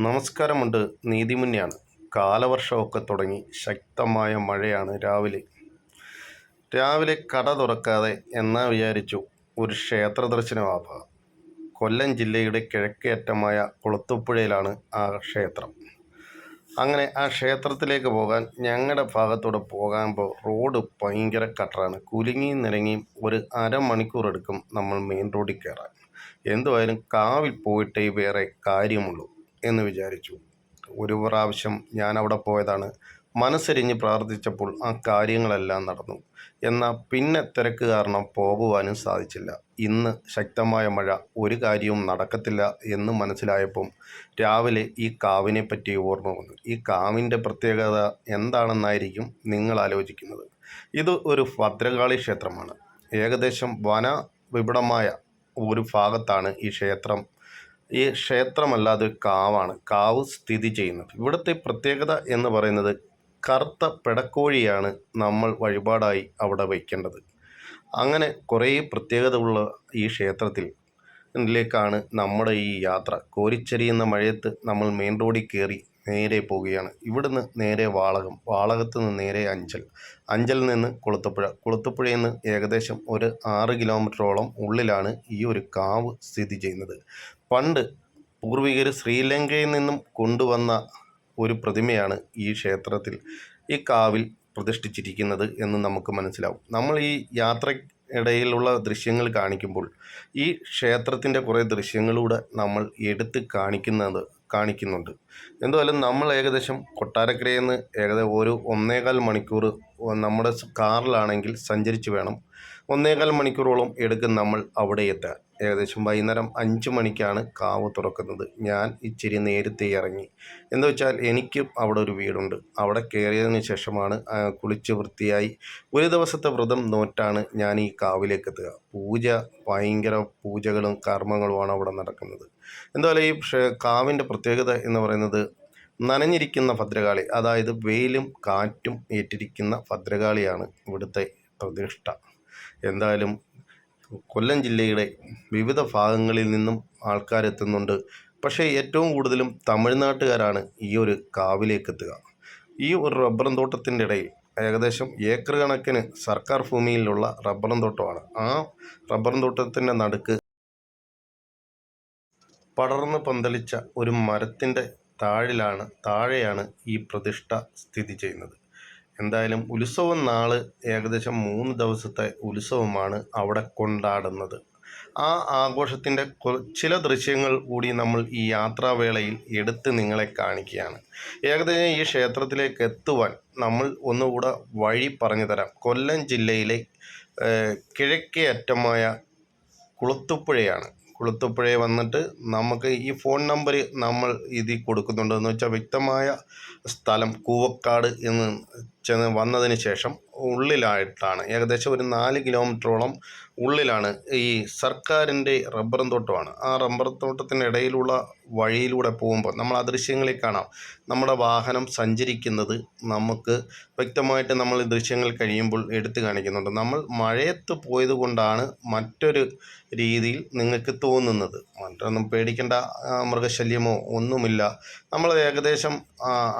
നമസ്കാരമുണ്ട്. നീതിമുന്നെയാണ് കാലവർഷമൊക്കെ തുടങ്ങി ശക്തമായ മഴയാണ് രാവിലെ. രാവിലെ കട തുറക്കാതെ എന്നാ വിചാരിച്ചു? ഒരു ക്ഷേത്ര ദർശനമാവുക കൊല്ലം ജില്ലയുടെ കിഴക്കേറ്റമായ കുളത്തുപ്പുഴയിലാണ് ആ ക്ഷേത്രം. അങ്ങനെ ആ ക്ഷേത്രത്തിലേക്ക് പോകാൻ ഞങ്ങളുടെ ഭാഗത്തൂടെ പോകാമ്പോൾ റോഡ് ഭയങ്കര കട്ടറാണ്. കുലുങ്ങിയും നിരങ്ങിയും ഒരു അരമണിക്കൂർ എടുക്കും നമ്മൾ മെയിൻ റോഡിൽ കയറാൻ. എന്തുമായാലും കാവിൽ പോയിട്ടേ വേറെ കാര്യമുള്ളൂ. എന്ന് വിചാരിച്ചു. ഒരു പ്രാവശ്യം ഞാൻ അവിടെ പോയതാണ്. മനസ്സരിഞ്ഞ് പ്രാർത്ഥിച്ചപ്പോൾ ആ കാര്യങ്ങളെല്ലാം നടന്നു. എന്നാൽ പിന്നെ തിരക്ക് കാരണം പോകുവാനും സാധിച്ചില്ല. ഇന്ന് ശക്തമായ മഴ ഒരു കാര്യവും നടക്കത്തില്ല എന്ന് മനസ്സിലായപ്പം രാവിലെ ഈ കാവിനെ പറ്റി ഓർമ്മ വന്നു. ഈ കാവിന്റെ പ്രത്യേകത എന്താണെന്നായിരിക്കും നിങ്ങൾ ആലോചിക്കുന്നത്. ഇത് ഒരു ഭദ്രകാളി ക്ഷേത്രമാണ്. ഏകദേശം വന വിപുലമായ ഒരു ഭാഗത്താണ് ഈ ക്ഷേത്രം ഈ ക്ഷേത്രമല്ലാതെ കാവാണ്. കാവ് സ്ഥിതി ചെയ്യുന്നത്. ഇവിടുത്തെ പ്രത്യേകത എന്ന് പറയുന്നത് കറുത്ത പെടക്കോഴിയാണ് നമ്മൾ വഴിപാടായി അവിടെ വയ്ക്കേണ്ടത്. അങ്ങനെ കുറേ പ്രത്യേകത ഉള്ള ഈ ക്ഷേത്രത്തിൽ ിലേക്കാണ് നമ്മുടെ ഈ യാത്ര. കോരിച്ചെരിയുന്ന മഴയത്ത് നമ്മൾ മെയിൻ റോഡിൽ കയറി നേരെ പോവുകയാണ്. ഇവിടുന്ന് നേരെ വാളകം വാളകത്ത് നിന്ന് നേരെ അഞ്ചൽ. അഞ്ചൽ നിന്ന് കുളത്തുപുഴ കുളത്തുപുഴയിൽ നിന്ന് ഏകദേശം ഒരു ആറ് കിലോമീറ്ററോളം ഉള്ളിലാണ് ഈ ഒരു കാവ് സ്ഥിതി ചെയ്യുന്നത്. പണ്ട് പൂർവികർ ശ്രീലങ്കയിൽ നിന്നും കൊണ്ടുവന്ന ഒരു പ്രതിമയാണ് ഈ ക്ഷേത്രത്തിൽ ഈ കാവിൽ പ്രതിഷ്ഠിച്ചിരിക്കുന്നത് എന്ന് നമുക്ക് മനസ്സിലാവും. നമ്മൾ ഈ യാത്ര ഇടയിലുള്ള ദൃശ്യങ്ങൾ കാണിക്കുമ്പോൾ ഈ ക്ഷേത്രത്തിന്റെ കുറേ ദൃശ്യങ്ങളൂടെ നമ്മൾ എടുത്ത് കാണിക്കുന്നത് കാണിക്കുന്നുണ്ട്. എന്തായാലും നമ്മൾ ഏകദേശം കൊട്ടാരക്കരയിൽ നിന്ന് ഏകദേശം ഒരു ഒന്നേകാൽ മണിക്കൂർ നമ്മുടെ കാറിലാണെങ്കിൽ സഞ്ചരിച്ച് വേണം ഒന്നേകാൽ മണിക്കൂറോളം എടുക്കും നമ്മൾ അവിടെ എത്താൻ. ഏകദേശം വൈകുന്നേരം അഞ്ച് മണിക്കാണ് കാവ് തുറക്കുന്നത്. ഞാൻ ഇച്ചിരി നേരത്തെ ഇറങ്ങി. എന്ന് വെച്ചാൽ എനിക്കും അവിടെ ഒരു വീടുണ്ട്. അവിടെ കയറിയതിന് ശേഷമാണ് കുളിച്ച് വൃത്തിയായി ഒരു ദിവസത്തെ വ്രതം നോറ്റാണ് ഞാൻ ഈ കാവിലേക്ക് എത്തുക. പൂജ ഭയങ്കര പൂജകളും കർമ്മങ്ങളുമാണ് അവിടെ നടക്കുന്നത്. എന്തായാലും ഈ കാവിന്റെ പ്രത്യേകത എന്ന് പറയുന്നത് നനഞ്ഞിരിക്കുന്ന ഭദ്രകാളി അതായത് വെയിലും കാറ്റും ഏറ്റിരിക്കുന്ന ഭദ്രകാളിയാണ് ഇവിടുത്തെ പ്രതിഷ്ഠ. എന്തായാലും കൊല്ലം ജില്ലയുടെ വിവിധ ഭാഗങ്ങളിൽ നിന്നും ആൾക്കാരെത്തുന്നുണ്ട് പക്ഷേ ഏറ്റവും കൂടുതലും തമിഴ്നാട്ടുകാരാണ് ഈ ഒരു കാവിലേക്ക് എത്തുക. ഈ ഒരു റബ്ബറും തോട്ടത്തിന്റെ ഇടയിൽ ഏകദേശം ഏക്കർ കണക്കിന് സർക്കാർ ഭൂമിയിലുള്ള റബ്ബറും തോട്ടമാണ്. ആ റബ്ബറും തോട്ടത്തിന്റെ നടുക്ക് പടർന്ന് പന്തലിച്ച ഒരു മരത്തിന്റെ താഴിലാണ് താഴെയാണ് ഈ പ്രതിഷ്ഠ സ്ഥിതി ചെയ്യുന്നത്. എന്തായാലും ഉത്സവം നാൾ ഏകദേശം മൂന്ന് ദിവസത്തെ ഉത്സവമാണ് അവിടെ കൊണ്ടാടുന്നത്. ആ ആഘോഷത്തിന്റെ ചില ദൃശ്യങ്ങൾ കൂടി നമ്മൾ ഈ യാത്രാവേളയിൽ എടുത്ത് നിങ്ങളെ കാണിക്കുകയാണ്. ഏകദേശം ഈ ക്ഷേത്രത്തിലേക്ക് എത്തുവാൻ നമ്മൾ ഒന്നുകൂടെ വഴി പറഞ്ഞു തരാം. കൊല്ലം ജില്ലയിലെ കിഴക്കേ അറ്റമായ കുളത്തുപ്പുഴയാണ്. കുളത്തുപ്പുഴയെ വന്നിട്ട് നമുക്ക് ഈ ഫോൺ നമ്പർ നമ്മൾ ഇതിൽ കൊടുക്കുന്നുണ്ട് എന്ന് വെച്ചാൽ വ്യക്തമായ സ്ഥലം കൂവക്കാട് എന്ന് ചെന്ന് വന്നതിന് ശേഷം ഉള്ളിലായിട്ടാണ്. ഏകദേശം ഒരു നാല് കിലോമീറ്ററോളം ഉള്ളിലാണ് ഈ സർക്കാരിന്റെ റബ്ബർ തോട്ടമാണ്. ആ റബ്ബർ തോട്ടത്തിന്റെ ഇടയിലുള്ള വഴിയിലൂടെ പോകുമ്പോൾ നമ്മൾ ആ ദൃശ്യങ്ങളിൽ കാണാം. നമ്മുടെ വാഹനം സഞ്ചരിക്കുന്നത് നമുക്ക് വ്യക്തമായിട്ട് നമ്മൾ ദൃശ്യങ്ങൾ കഴിയുമ്പോൾ എടുത്തു കാണിക്കുന്നുണ്ട്. നമ്മൾ മഴയത്ത് പോയത് കൊണ്ടാണ് മറ്റൊരു രീതിയിൽ നിങ്ങൾക്ക് തോന്നുന്നത്. മറ്റൊന്നും പേടിക്കേണ്ട മൃഗശല്യമോ ഒന്നുമില്ല. നമ്മൾ ഏകദേശം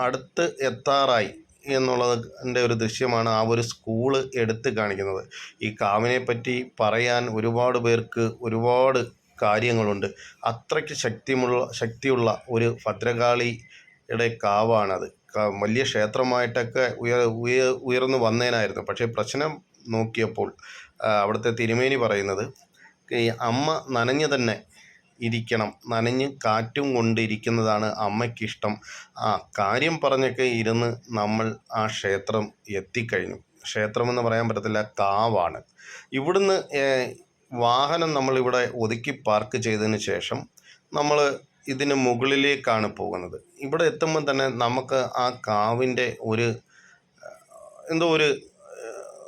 അടുത്ത് എത്താറായി. എന്നുള്ളതിന്റെ ഒരു ദൃശ്യമാണ് ആ ഒരു സ്കൂൾ എടുത്ത് കാണിക്കുന്നത്. ഈ കാവിനെ പറ്റി പറയാൻ ഒരുപാട് പേർക്ക് ഒരുപാട് കാര്യങ്ങളുണ്ട്. അത്രയ്ക്ക് ശക്തിമുള്ള ശക്തിയുള്ള ഒരു ഭദ്രകാളിയുടെ കാവാണത്. വലിയ ക്ഷേത്രമായിട്ടൊക്കെ ഉയർ ഉയ ഉയർന്നു വന്നേനായിരുന്നു. പക്ഷേ പ്രശ്നം നോക്കിയപ്പോൾ അവിടുത്തെ തിരുമേനി പറയുന്നത് അമ്മ നനഞ്ഞു തന്നെ ഇരിക്കണം. നനഞ്ഞ് കാറ്റും കൊണ്ടിരിക്കുന്നതാണ് അമ്മയ്ക്കിഷ്ടം. ആ കാര്യം പറഞ്ഞൊക്കെ ഇരുന്ന് നമ്മൾ ആ ക്ഷേത്രം എത്തിക്കഴിഞ്ഞു. ക്ഷേത്രമെന്ന് പറയാൻ പറ്റത്തില്ല കാവാണ്. ഇവിടുന്ന് വാഹനം നമ്മളിവിടെ ഒതുക്കി പാർക്ക് ചെയ്തതിന് ശേഷം നമ്മൾ ഇതിന് മുകളിലേക്കാണ് പോകുന്നത്. ഇവിടെ എത്തുമ്പോൾ തന്നെ നമുക്ക് ആ കാവിന്റെ ഒരു എന്തോ ഒരു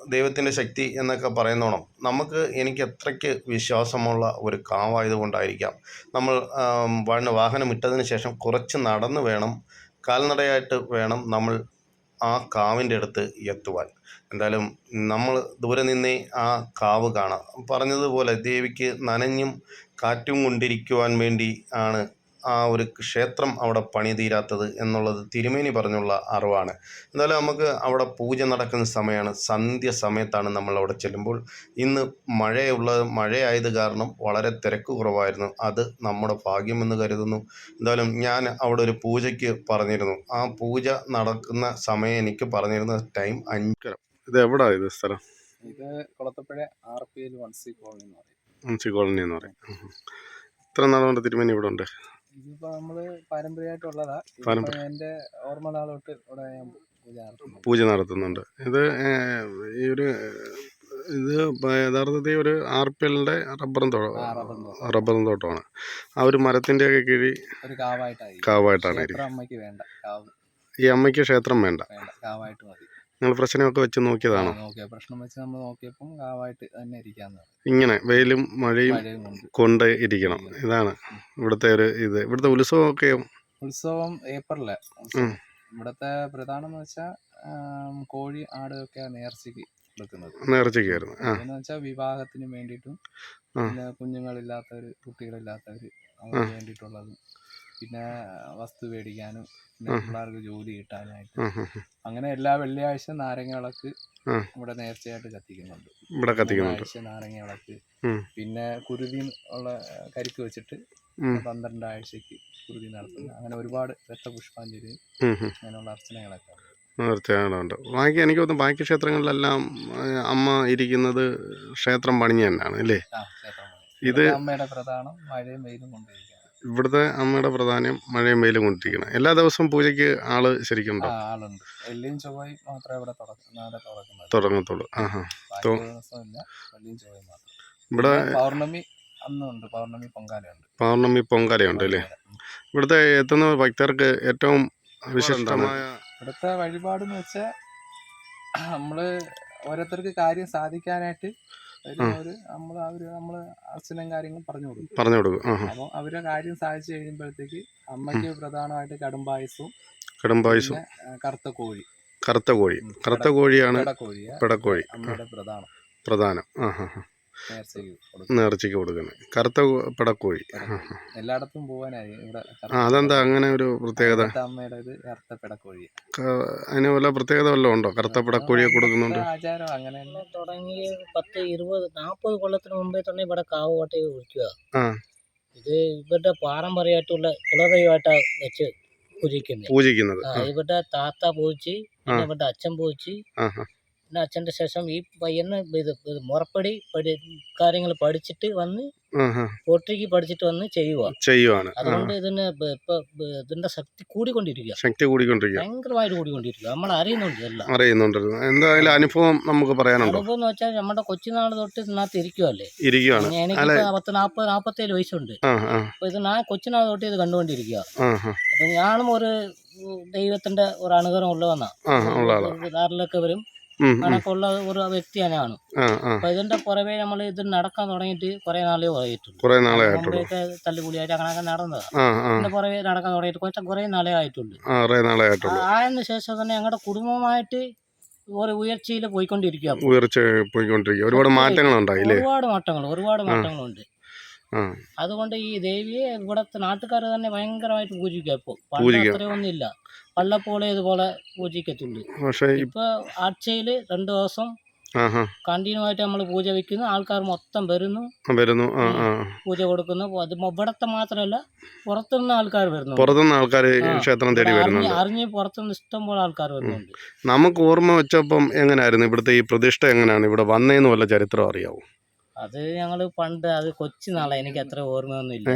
ദൈവത്തിന്റെ ശക്തി എന്നൊക്കെ പറയുന്നോണം നമുക്ക് എനിക്ക് എത്രയ്ക്ക് വിശ്വാസമുള്ള ഒരു കാവായതുകൊണ്ടായിരിക്കാം. നമ്മൾ വണ് വാഹനം ഇട്ടതിന് ശേഷം കുറച്ച് നടന്ന് വേണം കാൽനടയായിട്ട് വേണം നമ്മൾ ആ കാവിന്റെ അടുത്ത് എത്തുവാൻ. എന്തായാലും നമ്മൾ ദൂരെ നിന്നേ ആ കാവ് കാണാം. പറഞ്ഞതുപോലെ ദേവിക്ക് നനഞ്ഞും കാറ്റും കൊണ്ടിരിക്കുവാൻ വേണ്ടി ആണ് ആ ഒരു ക്ഷേത്രം അവിടെ പണി തീരാത്തത് എന്നുള്ളത് തിരുമേനി പറഞ്ഞുള്ള അറിവാണ്. എന്തായാലും നമുക്ക് അവിടെ പൂജ നടക്കുന്ന സമയമാണ് സന്ധ്യ സമയത്താണ് നമ്മൾ അവിടെ ചെല്ലുമ്പോൾ ഇന്ന് മഴയുള്ള മഴയായത് കാരണം വളരെ തിരക്ക് കുറവായിരുന്നു. അത് നമ്മുടെ ഭാഗ്യമെന്ന് കരുതുന്നു. എന്തായാലും ഞാൻ അവിടെ ഒരു പൂജയ്ക്ക് പറഞ്ഞിരുന്നു. ആ പൂജ നടക്കുന്ന സമയം എനിക്ക് പറഞ്ഞിരുന്ന ടൈം അഞ്ചര ഇത് എവിടാ ഇത് സ്ഥലം? ഇത് Kulathupuzha R P L one C colony എന്ന് പറയും. വൺസി കോളനി എന്ന് പറയും. ഇത്ര നാളുകൊണ്ട് തിരുമേനി ഇവിടെ ഉണ്ട്. ഇതിപ്പോ നമ്മൾ പാരമ്പര്യമായിട്ടുള്ളതാ. എന്റെ ഓർമ്മ നാൾ തൊട്ട് ഇവിടെ ഞാൻ പൂജ നടത്തുന്നുണ്ട്. ഇത് ഈ ഒരു ഇത് യഥാർത്ഥത്തിൽ ഒരു ആർ പി എല്ലിന്റെ റബ്ബറും തോ റബ്ബറും തോട്ടം. റബ്ബറും തോട്ടമാണ്. ആ ഒരു മരത്തിന്റെ ഒക്കെ കാവായിട്ടായിരിക്കും. കാവായിട്ടാണ് ഈ അമ്മയ്ക്ക് ക്ഷേത്രം വേണ്ട. വേണ്ട. കാവായിട്ട് മതി. നിങ്ങൾ പ്രശ്നമൊക്കെ വെച്ച് നോക്കിയതാണോ? നോക്കിയ പ്രശ്നം വെച്ച് നമ്മൾ നോക്കിയപ്പം കാവായിട്ട് തന്നെ ഇരിക്കാന്ന് ഇങ്ങനെ വെയിലും മഴയും മഴയും കൊണ്ട്. കൊണ്ട് ഇരിക്കണം. ഇതാണ് ഇവിടുത്തെ ഒരു ഇത്. ഇവിടുത്തെ ഉത്സവമൊക്കെ ഉത്സവം ഏപ്രിൽ. ഉം. ഇവിടത്തെ പ്രധാനം എന്ന് വെച്ചാൽ കോഴി ആട് ഒക്കെ നേർച്ചയ്ക്ക് എടുക്കുന്നത് നേർച്ചയ്ക്കായിരുന്നു ആ. എന്ന് വെച്ചാൽ വിവാഹത്തിന് വേണ്ടിയിട്ടും ആ. പിന്നെ കുഞ്ഞുങ്ങളില്ലാത്തവര് കുട്ടികളില്ലാത്തവര് അവർക്ക് വേണ്ടിയിട്ടുള്ളതും പിന്നെ വസ്തു മേടിക്കാനും പിന്നെ. പിള്ളേർക്ക് ജോലി കിട്ടാനായിട്ട്. അങ്ങനെ എല്ലാ വെള്ളിയാഴ്ച നാരങ്ങ വിളക്ക് ഇവിടെ നേർച്ചയായിട്ട് കത്തിക്കുന്നുണ്ട്. ഇവിടെ കത്തിക്കുന്നുണ്ട്. നാരങ്ങ വിളക്ക് പിന്നെ കുരുതി ഉള്ള കരിക്ക് വെച്ചിട്ട്. പന്ത്രണ്ടാഴ്ചക്ക് കുരുതി നടത്തുന്നു അങ്ങനെ ഒരുപാട് രക്തപുഷ്പാഞ്ജലി. അങ്ങനെയുള്ള അർച്ചനകളൊക്കെ ഉണ്ട്. ബാക്കി എനിക്ക് തോന്നുന്നു ബാക്കി ക്ഷേത്രങ്ങളിലെല്ലാം അമ്മ ഇരിക്കുന്നത് ക്ഷേത്രം പണിഞ്ഞ് തന്നെയാണ് അല്ലേ? ഇത് അമ്മയുടെ പ്രധാനം മഴയും വെയിലും കൊണ്ടിരിക്കുകയാണ് ഇവിടുത്തെ അമ്മയുടെ പ്രധാനം മഴയും വെയിലും കൊണ്ടിരിക്കണം. എല്ലാ ദിവസവും പൂജയ്ക്ക് ആൾ ശരിക്കും ആ ഉണ്ടോ ആളുണ്ട്. വെള്ളിയും ചൊവ്വയും മാത്രമേ ഇവിടെ തുറക്ക- നാളെ തുറക്കുന്നത് തുടങ്ങത്തുള്ളൂ ആഹാ. ബാക്കി തോ- ദിവസമില്ല. വെള്ളിയും ചൊവ്വയും മാത്രം. ഇവിടെ പിന്നെ പൗർണമി അന്നുണ്ട് പൗർണമി പൊങ്കാലയുണ്ട്. പൗർണമി പൊങ്കാലയുണ്ട് അല്ലേ? ഇവിടുത്തെ എത്തുന്ന ഭക്തർക്ക് ഏറ്റവും വിശിഷ്ടമായ ഇവിടുത്തെ വഴിപാട് എന്ന് വെച്ചാൽ നമ്മൾ ഓരോരുത്തർക്ക് കാര്യം സാധിക്കാനായിട്ട് നമ്മൾ അവർ നമ്മൾ പറഞ്ഞു കൊടുക്കും. പറഞ്ഞു കൊടുക്കും. ആഹാ. അപ്പോൾ അവരെ കാര്യം സാധിച്ചു കഴിയുമ്പോഴത്തേക്ക് അമ്മയ്ക്ക് പ്രധാനമായിട്ട് കടുംബായസും കടുംബായസും ആ, കറുത്ത കോഴി. കറുത്ത കോഴി. കറുത്ത കോഴിയാണ് പെടക്കോഴി. പ്രധാനം. പ്രധാനം. ആഹാ ഹാ കൊടുക്കും നേർച്ചയ്ക്ക് കൊടുക്കുന്നത് കറുത്ത പിടക്കോഴി. എല്ലായിടത്തും പോകാനായി ഇവിടെ ആ അതെന്താ അങ്ങനെ ഒരു പ്രത്യേകത? അമ്മയുടെ ഇത് കറുത്ത പെടക്കോഴി അതിന് വല്ല പ്രത്യേകത വല്ലതും ഉണ്ടോ? കറുത്ത പിടക്കോഴിയെ കൊടുക്കുന്നുണ്ട്. ആചാരം അങ്ങനെ തന്നെ. തുടങ്ങി പത്ത് ഇരുപത് നാൽപ്പത് കൊല്ലത്തിന് മുമ്പേ തന്നെ ഇവിടെ കാവ് കോട്ടയെ വിളിക്കുക ഇത് ഇവരുടെ പാരമ്പര്യമായിട്ടുള്ള കുലദൈവമായിട്ടാണ് വെച്ച് പൂജിക്കുന്നത്. പൂജിക്കുന്നത്. ഇവരുടെ താത്ത പൂജിച്ച് ഇവരുടെ അച്ഛൻ പൂജിച്ച് ആഹാ. പിന്നെ അച്ഛന്റെ ശേഷം ഈ പയ്യന് ഇത് ഇത് മുറപ്പടി പഠി കാര്യങ്ങൾ പഠിച്ചിട്ട് വന്ന്. പോട്രിക്ക് പഠിച്ചിട്ട് വന്ന് ചെയ്യുവാണ് ചെയ്യുവാണ്. അതുകൊണ്ട് ഇതിന് ഇപ്പൊ ഇതിന്റെ ശക്തി കൂടിക്കൊണ്ടിരിക്കുക ശക്തി കൂടിക്കൊണ്ടിരിക്കുക ഭയങ്കരമായിട്ട് കൂടിക്കൊണ്ടിരിക്കുക നമ്മൾ അറിയുന്നുണ്ട് എല്ലാം. അറിയുന്നുണ്ട് എന്തായാലും അനുഭവം നമുക്ക് പറയാനുണ്ടോ? അനുഭവം എന്ന് വെച്ചാൽ നമ്മുടെ കൊച്ചുനാൾ തൊട്ട് ഇതിനകത്ത് ഇരിക്കുവല്ലേ? ഇരിക്കുവാണ്. എനിക്ക് പത്ത് നാപ്പത് നാപ്പത്തേഴ് വയസ്സുണ്ട്. അപ്പൊ ഇത് ഞാൻ കൊച്ചിനാൾ തൊട്ട് ഇത് കണ്ടുകൊണ്ടിരിക്കുക അപ്പൊ ഞാനും ഒരു ദൈവത്തിന്റെ ഒരു അനുഗ്രഹം ഉള്ളവന്നാ ആ ഉള്ള വരും. കണക്കുള്ള ഒരു വ്യക്തിയാണ് അപ്പൊ ഇതിന്റെ പുറമേ നമ്മൾ ഇത് നടക്കാൻ തുടങ്ങിയിട്ട് കുറെ നാളേ ആയിട്ടുള്ളൂ. മുമ്പേയൊക്കെ തല്ലുപൊളിയായിട്ട് അങ്ങനെയൊക്കെ നടന്നത്. ഇതിന്റെ പുറമേ നടക്കാൻ തുടങ്ങിയിട്ട് കുറച്ച് കുറെ നാളേ ആയിട്ടുള്ളൂ. ആ നാളെ ആയിട്ടുള്ളൂ. ആയതിനു ശേഷം തന്നെ ഞങ്ങളുടെ കുടുംബമായിട്ട് ഒരു ഉയർച്ചയിൽ പോയിക്കൊണ്ടിരിക്കുക ഉയർച്ച പോയിക്കൊണ്ടിരിക്കുക ഒരുപാട് മാറ്റങ്ങൾ ഒരുപാട് മാറ്റങ്ങൾ ഒരുപാട് മാറ്റങ്ങളുണ്ട്. അതുകൊണ്ട് ഈ ദേവിയെ ഇവിടത്തെ നാട്ടുകാർ തന്നെ ഭയങ്കരമായിട്ട് പൂജിക്കുക ഇപ്പോൾ പണ്ട് പൂജിക്കുക. ഇല്ല ഇതുപോലെ പൂജിക്കത്തുള്ളൂ. പക്ഷേ ഇപ്പൊ ആഴ്ചയിൽ രണ്ടു ദിവസം കണ്ടിന്യൂ ആയിട്ട് നമ്മൾ പൂജ വെക്കുന്നു. ആൾക്കാർ മൊത്തം വരുന്നു. വരുന്നു. പൂജ കൊടുക്കുന്നു. അത് ഇവിടത്തെ മാത്രമല്ല പുറത്തുനിന്ന് ആൾക്കാർ വരുന്നു പുറത്തുനിന്ന് ആൾക്കാർ. ക്ഷേത്രം തേടി വരുന്നു അറിഞ്ഞ് പുറത്തുനിന്ന് ഇഷ്ടം പോലെ ആൾക്കാർ വരുന്നുണ്ട്. നമുക്ക് ഓർമ്മ വെച്ചപ്പം എങ്ങനെയായിരുന്നു ഇവിടുത്തെ ഈ പ്രതിഷ്ഠ എങ്ങനെയാണ് ഇവിടെ വന്നേന്ന് വല്ല ചരിത്രം അറിയാവോ? അത് ഞങ്ങൾ പണ്ട് അത് കൊച്ചു നാളെ. എനിക്ക് അത്ര ഓർമ്മയൊന്നും ഇല്ല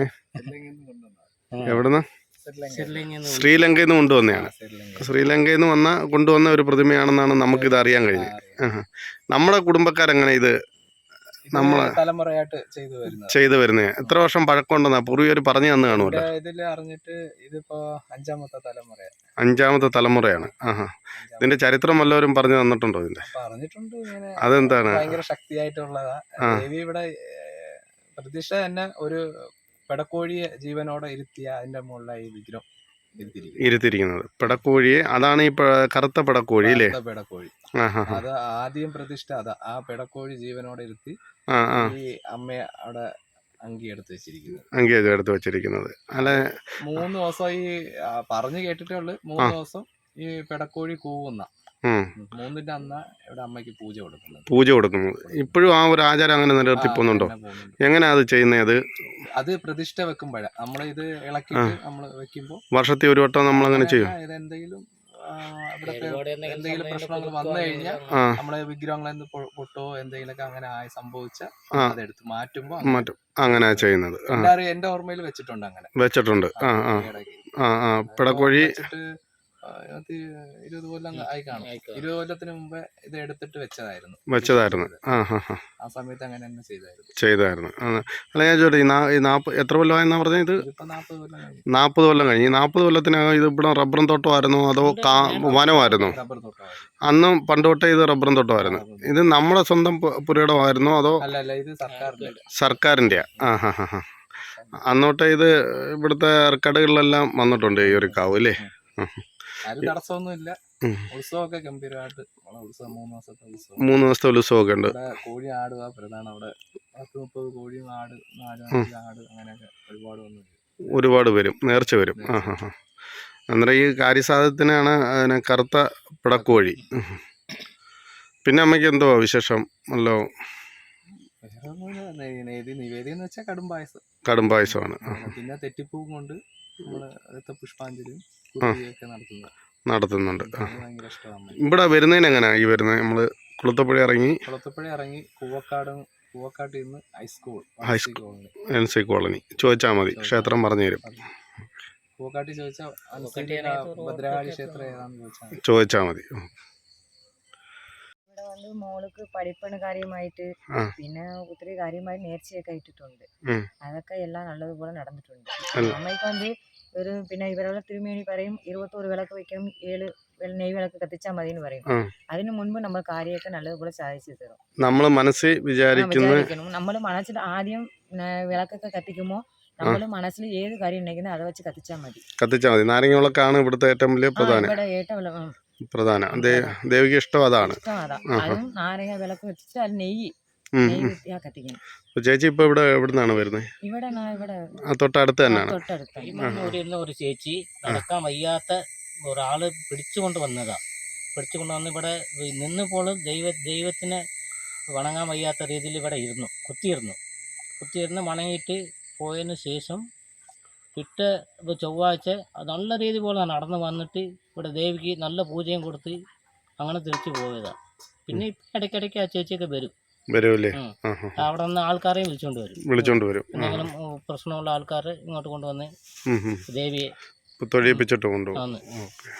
എവിടുന്ന്? ശ്രീലങ്കയിൽ. നിന്ന് ശ്രീലങ്കയിൽ നിന്ന് കൊണ്ടുവന്നതാണ്. ശ്രീലങ്കയിൽ. നിന്ന് വന്ന കൊണ്ടുവന്ന ഒരു പ്രതിമയാണെന്നാണ് നമുക്കിത് അറിയാൻ കഴിഞ്ഞത് നമ്മുടെ നമ്മുടെ കുടുംബക്കാരെങ്ങനെ ഇത് നമ്മൾ തലമുറയായിട്ട് ചെയ്തു വരുന്നത്. ചെയ്തു വരുന്നത്? എത്ര വർഷം പഴക്കമുണ്ടെന്നാ? പൂർവികർ പറഞ്ഞു തന്നു കാണുമല്ലോ. ഇതിൽ അറിഞ്ഞിട്ട് ഇതിപ്പോ അഞ്ചാമത്തെ തലമുറ അഞ്ചാമത്തെ തലമുറയാണ്. ആഹാ. ഇതിന്റെ ചരിത്രം വല്ലവരും പറഞ്ഞു തന്നിട്ടുണ്ടോ ഇതിന്റെ? പറഞ്ഞിട്ടുണ്ട് ഇങ്ങനെ അതെന്താണ്? ഭയങ്കര ശക്തിയായിട്ടുള്ളതാ. ദേവി ഇവിടെ പ്രതീക്ഷ തന്നെ ഒരു പെടക്കോഴിയെ ജീവനോടെ ഇരുത്തിയ അതിന്റെ മുകളിലായി വിഗ്രഹം ഇരുത്തിയിരിക്കുന്നത്. ഇരുത്തിരിക്കുന്നത് പിടക്കോഴിയെ അതാണ് ഈ കറുത്ത പിടക്കോഴി അല്ലേ? പെടക്കോഴി. അത് ആദ്യം പ്രതിഷ്ഠ അതാ ആ പെടക്കോഴി ജീവനോടെ ഇരുത്തി ഈ അമ്മയെ അവിടെ അങ്കി എടുത്ത് വെച്ചിരിക്കുന്നത്. അല്ലെ എടുത്ത് വെച്ചിരിക്കുന്നത്. അല്ല മൂന്ന് ദിവസം ഈ പറഞ്ഞു കേട്ടിട്ടേ ഉള്ളു. മൂന്ന് ദിവസം ഈ പെടക്കോഴി കൂവുന്ന. മൂന്നിന്റെ അന്ന് ഇവിടെ അമ്മയ്ക്ക് പൂജ കൊടുക്കുന്നത്. പൂജ കൊടുക്കുന്നത് ഇപ്പോഴും ആ ഒരു ആചാരം അങ്ങനെ നിലനിർത്തി ആ, പോകുന്നുണ്ടോ. അങ്ങനെ എങ്ങനെയാ അത് ചെയ്യുന്നത് അത്? അത് പ്രതിഷ്ഠ നമ്മൾ നമ്മളിത് ഇളക്കി നമ്മൾ വെക്കുമ്പോൾ വർഷത്തിൽ ഒരു വട്ടം നമ്മൾ അങ്ങനെ ചെയ്യും? ഇത് എന്തെങ്കിലും ഇവിടുത്തെ എന്തെങ്കിലും പ്രശ്നങ്ങൾ വന്നു കഴിഞ്ഞാൽ നമ്മളെ വിഗ്രഹങ്ങൾ എന്ത് പൊട്ടോ എന്തെങ്കിലുമൊക്കെ അങ്ങനെ ആയി സംഭവിച്ച. അതെടുത്ത് മാറ്റുമ്പോ മാറ്റും. അങ്ങനെ ചെയ്യുന്നത്. എന്റെ ഓർമ്മയിൽ വെച്ചിട്ടുണ്ട് അങ്ങനെ. വെച്ചിട്ടുണ്ട്. ആ. ആ. ആ പിടക്കോഴി ആ, ഇരുപത് കൊല്ലം ആയി കാണും. ഇരുപത് കൊല്ലത്തിന് മുമ്പേ ഇത് എടുത്തിട്ട് വെച്ചതായിരുന്നു. വെച്ചതായിരുന്നു. ആ സമയത്ത് അങ്ങനെ തന്നെ ചെയ്തായിരുന്നു. ചെയ്തായിരുന്നു. അല്ല ഞാൻ ചോദിച്ചു ഈ നാൽപ്പത് എത്ര കൊല്ലമായെന്നാ പറഞ്ഞത് ഇത്? ഇതിപ്പോ നാപ്പത് കൊല്ലം കഴിഞ്ഞു. നാൽപ്പത് കൊല്ലം കഴിഞ്ഞ്. ഈ നാൽപ്പത് കൊല്ലത്തിനകം ഇത് ഇവിടെ റബ്ബറും തോട്ടമായിരുന്നു? അതോ കാ വനമായിരുന്നു? അന്നും പണ്ട് തൊട്ടേ ഇത് റബ്ബറും തോട്ടമായിരുന്നു. ഇത് നമ്മുടെ സ്വന്തം പുരയിടമായിരുന്നു? അതോ അല്ല അല്ല ഇത് സർക്കാരിന്റെ സർക്കാരിന്റെ ആ ഹാ ഹാ ഹാ. അന്നോട്ടെ ഇത് ഇവിടുത്തെ ഏർക്കടുകളിലെല്ലാം വന്നിട്ടുണ്ട് ഈ ഒരു കാവ് അല്ലേ? തടസ്സമൊന്നുമില്ല. ഉം. ഉത്സവമൊക്കെ ഗംഭീരമായിട്ട് ഉള്ള ഉത്സവം മൂന്ന് ദിവസത്തെ ഉത്സവം. മൂന്ന് ദിവസത്തെ ഉത്സവമൊക്കെ ഉണ്ട്. കോഴി ആടുക പ്രധാനം അവിടെ പത്ത് മുപ്പത് കോഴിയും ആട് നാല് ആട് അങ്ങനെയൊക്കെ ഒരുപാട് വന്നു ഒരുപാട് വരും. നേർച്ച വരും. ആ ഹാ ഹാ അന്നേരം ഈ കാര്യസാധനത്തിനാണ് അതിന് കറുത്ത പിടക്കോഴി. പിന്നെ അമ്മയ്ക്ക് എന്തോ വിശേഷം? അല്ലോ കടുംപായസമാണ് പിന്നെ തെറ്റിപ്പൂവും കൊണ്ട് നമ്മൾ പുഷ്പാഞ്ജലിയും നടത്തുന്നുണ്ട്. ഇവിടെ വരുന്നതിന് എങ്ങനെയാണ് ഈ വരുന്നത്? നമ്മൾ കുളത്തപ്പുഴ ഇറങ്ങി കുളത്തപ്പുഴ ഇറങ്ങി കൂവക്കാട് കൂവക്കാട്ടിൽ നിന്ന് high school high school. Colony N C colony ചോദിച്ചാൽ മതി. ക്ഷേത്രം പറഞ്ഞു തരും. കൂവക്കാട്ടിൽ ചോദിച്ചാൽ ഭദ്രകാളി ക്ഷേത്രം. ഏതാണെന്ന് ചോദിച്ചാൽ മതി. ഇവിടെ വന്ന് മോൾക്ക് പഠിപ്പണ് കാര്യമായിട്ട് പിന്നെ ഒത്തിരി കാര്യമായി നേർച്ചയൊക്കെ ഇട്ടിട്ടുണ്ട്. അതൊക്കെ എല്ലാം നല്ലതുപോലെ നടന്നിട്ടുണ്ട്. അമ്മയ്ക്ക് വന്ന് ഒരു പിന്നെ ഇവരുടെ തിരുമേനി പറയും ഇരുപത്തോറ് വിളക്ക് വെക്കും ഏഴ് നെയ് വിളക്ക് കത്തിച്ചാൽ മതി എന്ന് പറയും. അതിനു മുൻപ് നമ്മൾ കാര്യമൊക്കെ നല്ലതുപോലെ സാധിച്ചു തരും. നമ്മൾ മനസ്സിൽ വിചാരിക്കുന്നു നമ്മൾ മനസ്സിൽ ആദ്യം വിളക്കൊക്കെ കത്തിക്കുമ്പോൾ നമ്മൾ മനസ്സിൽ ഏത് കാര്യം ഉണ്ടെങ്കിലും അത് വെച്ച് കത്തിച്ചാൽ മതി. കത്തിച്ചാൽ മതി. നാരങ്ങ വിളക്കാണ് ഇവിടുത്തെ ഏറ്റവും വലിയ പ്രധാനം. പ്രധാനം. ദേവിക്ക് ഇഷ്ടം അതാണ്. നാരങ്ങ വിളക്ക് വെച്ചിട്ട് നെയ്യ് കുത്തിയാ കത്തിക്കണം. ചേച്ചി ഇപ്പോൾ ഇവിടെ എവിടുന്നാണ് നിന്നാണ് വരുന്നത് ഇവിടെ നാ- ഇവിടെ ആ തൊട്ടടുത്ത് തന്നെയാണ്. തൊട്ടടുത്ത് ഈ മണ്ണൂരിൽ ഒരു ചേച്ചി നടക്കാൻ വയ്യാത്ത ഒരാൾ പിടിച്ചുകൊണ്ട് വന്നതാ. പിടിച്ചുകൊണ്ട് വന്ന് ഇവിടെ നിന്നപ്പോൾ ദൈവ ദൈവത്തിനെ വണങ്ങാൻ വയ്യാത്ത രീതിയിൽ ഇവിടെ ഇരുന്നു കുത്തിയിരുന്നു. കുത്തിയിരുന്ന് വണങ്ങിയിട്ട് പോയതിന് ശേഷം പിറ്റേ ഇപ്പൊ ചൊവ്വാഴ്ച അത് നല്ല രീതി പോലെ നടന്ന് വന്നിട്ട് ഇവിടെ ദേവിക്ക് നല്ല പൂജയും കൊടുത്ത് അങ്ങനെ തിരിച്ചു പോയതാ. പിന്നെ ഇപ്പം ഇടയ്ക്കിടയ്ക്ക് ആ ചേച്ചിയൊക്കെ വരും. വരുമല്ലേ അവിടെ നിന്ന് ആൾക്കാരെയും വിളിച്ചോണ്ട് വരും. വിളിച്ചോണ്ട് വരും. എന്തെങ്കിലും പ്രശ്നമുള്ള ആൾക്കാരെ ഇങ്ങോട്ട് കൊണ്ടുവന്ന്. ദേവിയെ തൊഴിയിപ്പിച്ചിട്ട് കൊണ്ടുപോകും. ഓക്കെ